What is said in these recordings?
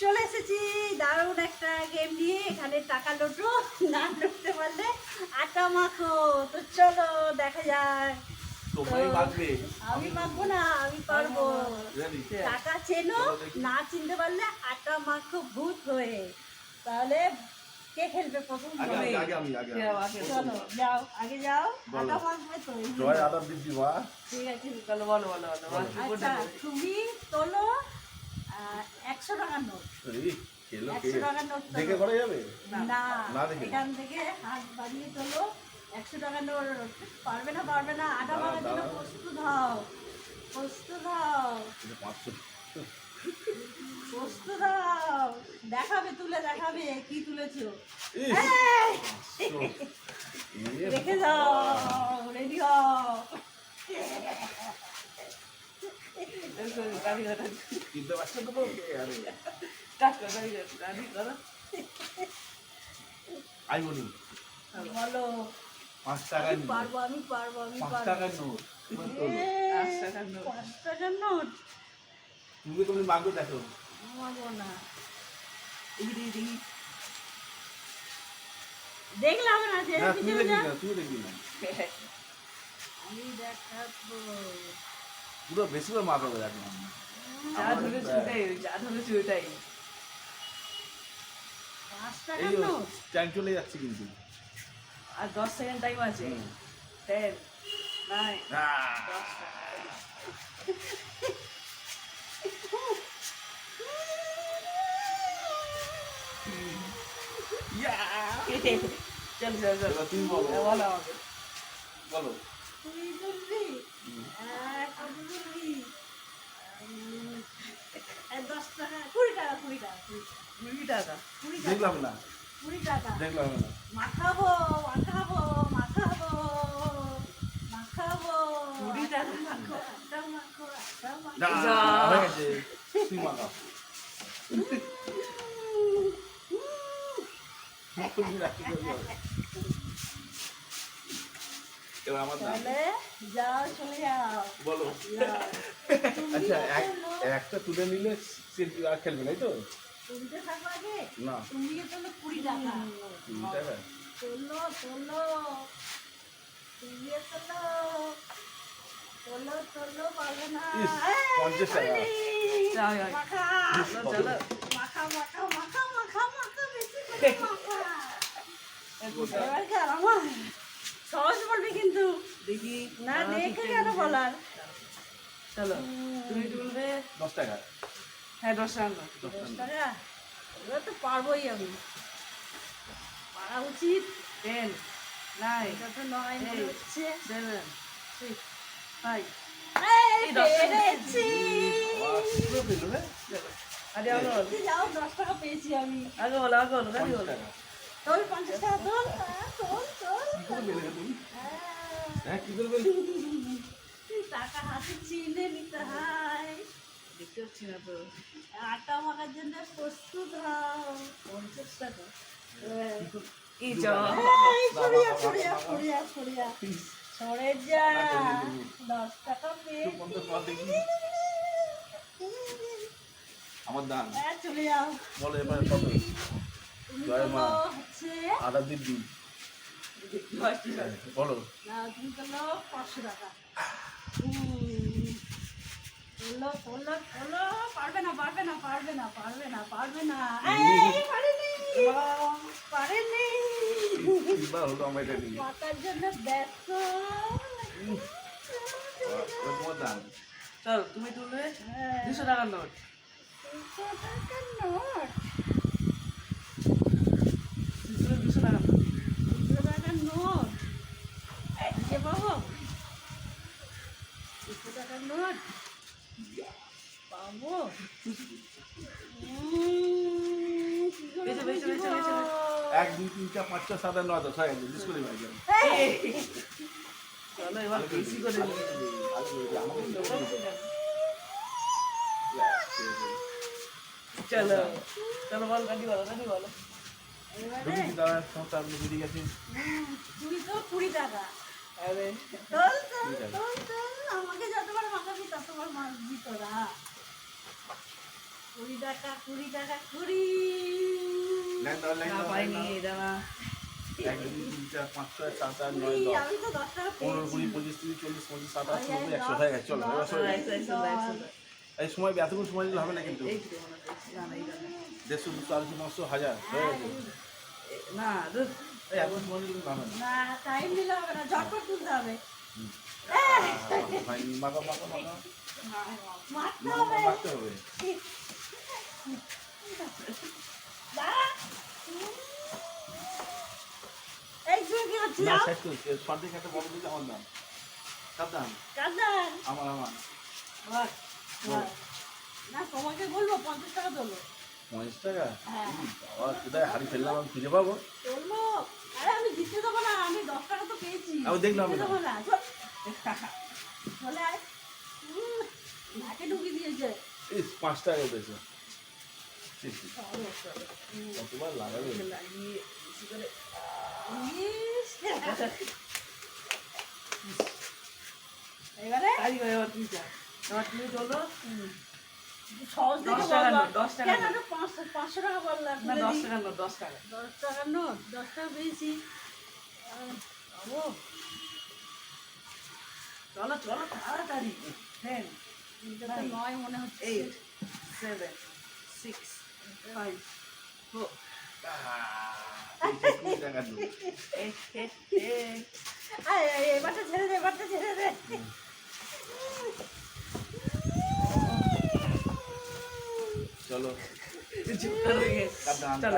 চলে এসেছি। দারুণ একটা গেম নিয়ে। এখানে টাকা লোটো না লুটতে পারলে আটা মাখো। তো চলো দেখা যায় আমি মাখবো না আমি পারব। টাকা চেনো না চিনতে পারলে আটা মাখো ভূত হয়ে। তাহলে কে খেলবে প্রথম? আগে আগে আগে আমি আগে। চলো। যাও আগে যাও। আটা মাখবে তো জয় আদার দিদি মা। ঠিক আছে চলো বলো বলো বলো বলো, কি করতে আচ্ছা তুমি তোলো একশো টাকার নোট। একশো টাকার নোট দেখে করা যাবে? না না এখান থেকে হাত বাড়িয়ে তোলো। একশো টাকার নোট পারবে না পারবে না। আটা মাখার জন্য। প্রস্তুত হও। প্রস্তুত হও। প্রস্তুত হও দেখাবে তুলে দেখাবে কি তুলেছো। এই, রেখে যাও রেডি হও। বলি। পাঁচ টাকা পারব আমি পারব আমি পাঁচ টাকার নোট। পাঁচ টাকার নোট। তুমি তুমি মাগো দেখো। ঘুমাবো না। দেখি, দেখি, দেখি। দেখলাম না যে না তুমি দেখবি না তুমি দেখবি না। আমি দেখাবো। পুরো বেশি করে মাখাবে দেখো যা ধরেছি ওটাই, যা ধরেছি ওটাই। পাঁচ এই টাইম চলে যাচ্ছে কিন্তু। আর দশ সেকেন্ড টাইম আছে। টেন নাইন আহ, টাকা কুড়ি টাকা, কুড়ি টাকা কুড়ি টাকা দেখলাম না কুড়ি টাকা দেখলাম না মাখাবো মাখাবো মাখাবো মাখাবো কুড়ি টাকা মাখো আটা মাখো আটা মাখো না, যা। হয়ে গেছে তুই মাখা তুমি রাখি দিলে হবে। এবার আমার তাহলে যাও চলে যাও। বলো। আচ্ছা এক একটা তুলে নিলে সে আর খেলবে তাই তো? তুলতে থাকো আগে। না। তুমি তোলো কুড়ি টাকা। কুড়ি টাকা? তুমি না। পঞ্চাশ। মাখা চলো। চলো মাখা মাখা মাখা মাখা বেশি সহজ বলবি কিন্তু দেখি না দেখে কেন বলার চলো তুমি তুলবে দশ টাকা। হ্যাঁ দশ টাকা দশ দশ টাকা টাকা এবার তো পারবোই আমি পারা উচিত টেন নাইন এটা তো নয়। হচ্ছে সেভেন সিক্স ফাইভ আরে যাও দশ টাকা পেয়েছি আমি আগে বলো আগে বলো। গাড়ি বলো তোর পঞ্চাশ টাকা তোল হ্যাঁ, হ্যাঁ। কি করে পেলে টাকা হাতে চিনে নিতে দেখতে পাচ্ছি না তো। আটা মাখার জন্য প্রস্তুত হও। পঞ্চাশ টাকা। এই চল এই, সরিয়া সরিয়া সরিয়া সরিয়া সরে যা। দশ টাকা পেয়ে আমার দাম হ্যাঁ, চলে যাও। বলো এবার জয় মা। হচ্ছে। আদা দিদি দশটি বলো। না তুমি তোলো পাঁচশো টাকা। তোলো তোলো তোলো পারবে না পারবে না পারবে না পারবে না পারবে না। পারেনি। পারেনি। হলো মাতার জন্য ব্যস্ত। চল তুমি তুলবে হ্যাঁ, দুশো টাকার নোট। দুশো টাকার নোট দুশো দুশো টাকার নোট দুশো টাকার নোট যে পাবো দুশো টাকার নোট পাবো? এক দুই তিন চার পাঁচ ছয় সাত আট নয় দশ হয়ে করে ভাই চলো এবার বেশি করে চলো চলো বল গাড়ি বলো গাড়ি বলো। তো কুড়ি টাকা। আরে তোল তোল তোল তোল আমাকে যত তোরা কুড়ি টাকা কুড়ি টাকা কুড়ি। এই সময় এতক্ষণ সময় দিলে হবে না কিন্তু। দেড়শো দুশো আড়াইশো পাঁচশো হাজার হয়ে না এখন সময় দিলে হবে না। টাইম নিলে হবে না ঝটপট তুলতে হবে। মাখা মাখা মাখা। মারতে মাখতে হবে। না শেষ করছি। সর্দি খেতে বড় দিতে আমার দাম কার দাম আমার আমার। বল, বল। না তোমাকে বলব পঞ্চাশ টাকা তোলো। পঞ্চাশ টাকা? হ্যাঁ। বাবা কোথায় হাড়ি ফেললাম আমি খুঁজে পাবো? তোলবো। আরে আমি দিতে দেবো না আমি দশ টাকা তো পেয়েছি। আমি দেখলাম না। দেবো না চল। চলে আয়। নাকে ঢুকিয়ে দিয়েছে। ইস পাঁচ টাকা ঠিক ঠিক চলো, চলো। হুম, কতবার লাগাবে এটা লাগিয়ে বেশি করে ইস, এবারে কারি করে এবার তুই যা। এবার তুমি চলো সহজ দশ থেকে টাকা দশ টাকা কেন পাঁচশো টাকা দশ টাকা নোট দশ টাকা দশ টাকার নোট দশ টাকা পেয়েছি চলো চলো তাড়াতাড়ি টেন নয় মনে হচ্ছে eight seven six five four কুড়ি টাকা দিন এইট এইট এইট আয়, আয়, এবারটা ছেড়ে দে এবারটা ছেড়ে দে চলো চুপটা হয়ে গেছে কার দাম? চলো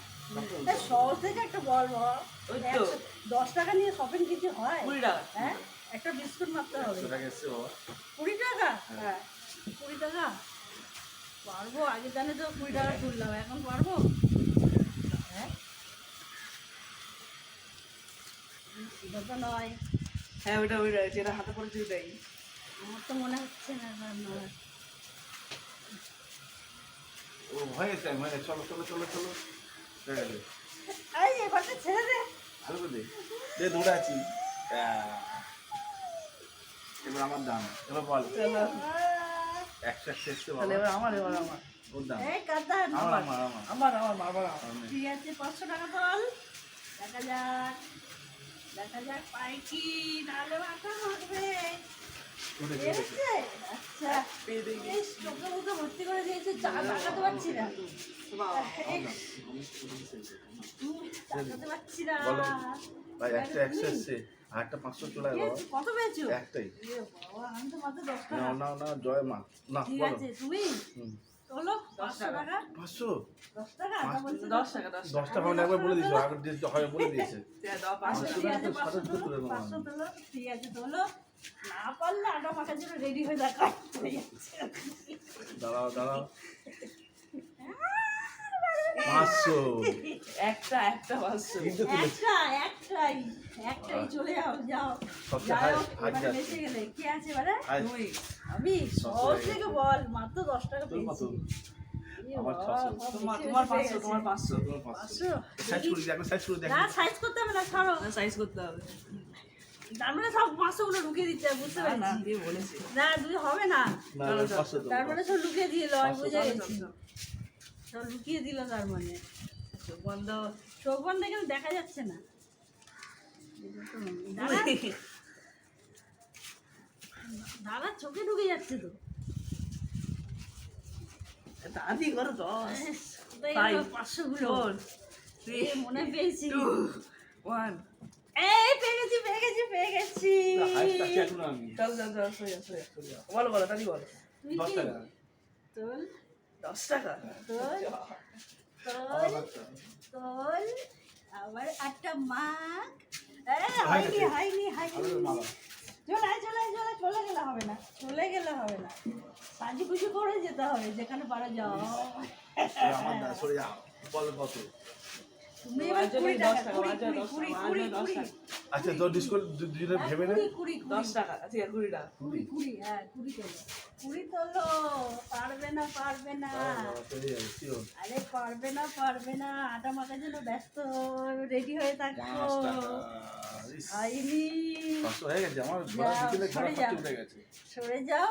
এই সহজ থেকে একটা বল দশ টাকা নিয়ে শপিং কিছু হয়? কুড়ি টাকা। হ্যাঁ? একটা বিস্কুট মারতে হবে। কুড়ি টাকা? হ্যাঁ। কুড়ি টাকা? পারব আগে জানে তো কুড়ি টাকা তুললাম এখন পারব? হ্যাঁ? তো নয়। হ্যাঁ ওইটা ওইটা যেটা হাতে পড়েছে ওইটাই। আমার তো মনে হচ্ছে না নয়। ও হয়ে গেছে হয়ে চলো চলো চলো চলো। গেছে এই এবারটা ছেড়ে দে। আরও দে। দে দৌড়ে আছি। এবার আমার দাম। এবার বল। একশো একশো এসছে আমার এবার আমার। ওর দাম। আমার আমার। আমার আমার। আমার আমার আমার ঠিক আছে পাঁচশো টাকা তোল দেখা যাক দেখা যাক পাই কি। নাহলে মাথা মারবে আচ্ছা একটা পাঁচশো চলে? কত পেয়েছ? একটাই। আমি তো মাত্র দশ না টাকা না না জয় মা। না ঠিক আছে তুমি? দশটা একবার বলে দিয়েছ আগে হয় বলে দিয়েছে। পাঁচশো ঠিক আছে, না পারলে আটা মাখার জন্য রেডি হয়ে দেখো দাঁড়াও দাঁড়াও। পাঁচশো। একটা একটা পাঁচশো। একটা একটাই একটাই চলে যাও যাও। যাও হাই- হাই এবারে যাচ্ছে। বেঁচে গেলে। কি আছে এবারে? আয়, আমি সহজ থেকে বল মাত্র দশ টাকা পেয়েছি। তোমার পাঁচশো তোমার পাঁচশো? সাইজ করে দেখো সাইজ করে দেখো। না সাইজ করতে হবে না ছাড়ো। সাইজ করতে হবে। তার মানে সব পাঁচশো গুলো ঢুকিয়ে দিচ্ছে বুঝতে পারছি। না তুমি হবে না। না চলো, চলো। পাঁচশো তার মানে সব লুকিয়ে দিল আমি বুঝে গেছি। সব লুকিয়ে দিল তার মানে। চোখ বন্ধ চোখ বন্ধ কিন্তু দেখা যাচ্ছে না। দাদা? চোখে ঢুকে যাচ্ছে তো। দাদি করো গেল পাঁচশো গুলো? মনে পেয়েছি। ওয়ান এই পেয়ে গেছি পেয়ে গেছি পেয়ে গেছি হাইস্ট আছে এখন আমি। চল চল চল সোজা সোজা সোজা বলো বলো দাদি বলো। দশ টাকা। তোল। দশ টাকা? তোল। তোল। তোল। আবার একটা মাগ হয়নি হয়নি হয়নি চলে চলে চলে চলে গেলে হবে না। চলে গেলে হবে না। সাজি পুজো করে যেতে হবে যেখানে পারো যাও। আমার না যাও। বল কত আচ্ছা তোর ডিসকাউন্ট দুজনে হ্যাঁ, ভেবে নে। কুড়ি কুড়ি কুড়ি। দশ টাকা ঠিক কুড়ি টাকা কুড়ি কুড়ি হ্যাঁ কুড়ি তোলো কুড়ি তোলো পারবে না পারবে না। আরে পারবে না পারবে না আটা মাখার জন্য ব্যস্ত রেডি হয়ে থাকো। পাঁচ টাকা ইস, আইনি। পাঁচশো হয়ে গেছে আমার যাও, বিকেলে ঘোরা সরে যাও।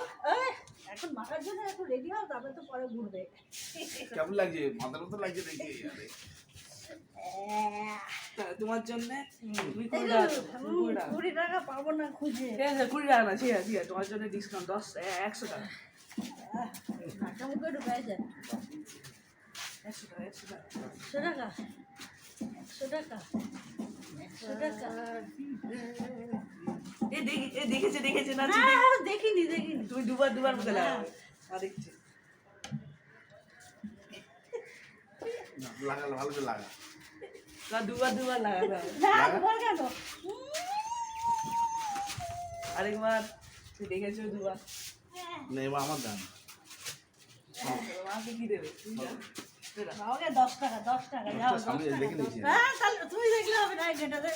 এখন মাখার জন্য একটু রেডি হও তারপরে তো পরে ঘুরবে। কেমন লাগছে? মাথার মতো লাগছে দেখি তা তোমার জন্য তুমি কুড়ি টাকা কুড়ি টাকা পাবো না খুঁজে। ঠিক আছে কুড়ি টাকা না ঠিক আছে ঠিক আছে তোমার জন্য ডিসকাউন্ট দশ এ- একশো টাকা। একশো টাকা একশো টাকা। একশো টাকা? একশো টাকা? এ দেখি এ দেখেছে দেখেছে না দেখিনি দেখিনি। তুমি দুবার দুবার মুখে লাগাবে মা দেখছি। না, ভালো করে লাগা না দুবার দুবার না তোমার কেন? উম, আরেকবার তুই দেখেছ দুবার? না এবার আমার দাম। মাকে কি দেবে। আমাকে দশ টাকা দশ টাকা যাও দশ টাকা হ্যাঁ তাহলে তুমি দেখলে হবে না গেটে দে।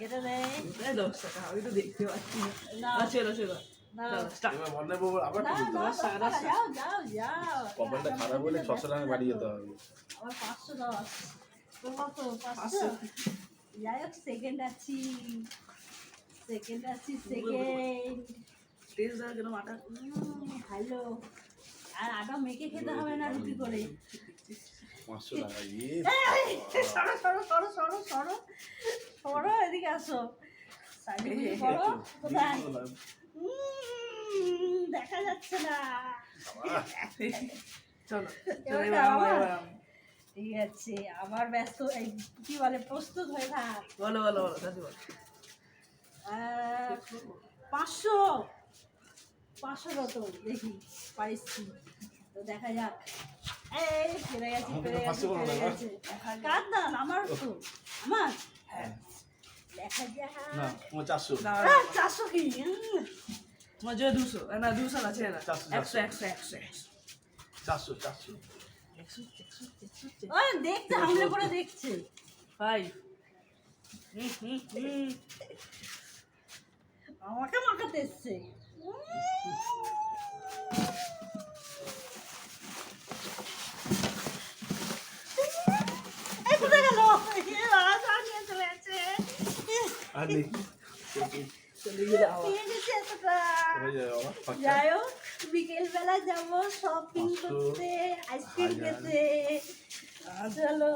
গেটে দে। এই দশ টাকা আমি তো দেখতে পাচ্ছি না। মনে যাও যাও যাও। কপালটা খারাপ হলে ছশো টাকা বাড়ি যেতে হবে। আমার পাঁচশো দশ। তোমার তো পাঁচশো পাঁচশো। যাই হোক সেকেন্ড আছি সেকেন্ড আছি সেকেন্ড টেস্ট মাটা ভালো আর আটা মেখে খেতে হবে না রুটি করে পাঁচশো টাকা ইয়ে সরো সরো সরো সরো সরো। সরো এদিকে আসো। উম, দেখা যাচ্ছে না। চলো ঠিক আছে আবার ব্যস্ত এই কি বলে প্রস্তুত হয়ে থাক। বলো বলো বলো দাদি বলো। পাঁচশো পাঁচশো কত দেখি কি। তো দেখা যাক। এই পেরে গেছি পেরে গেছি পাঁচশো বলো না, পেরে না? কার দান আমার তো। আমার? হ্যাঁ। দেখা যাক। চারশো। না, চারশো কি? তোমার দুশো না দুশো না ছেড়ে একশো একশো একশো। চারশো চারশো। দেখছে হামলে করে দেখছে। আমাকে মাখাতে এসছে। চলে গেলে। যাই হোক। বিকেল বেলা যাব শপিং করতে আইসক্রিম। খেতে চলো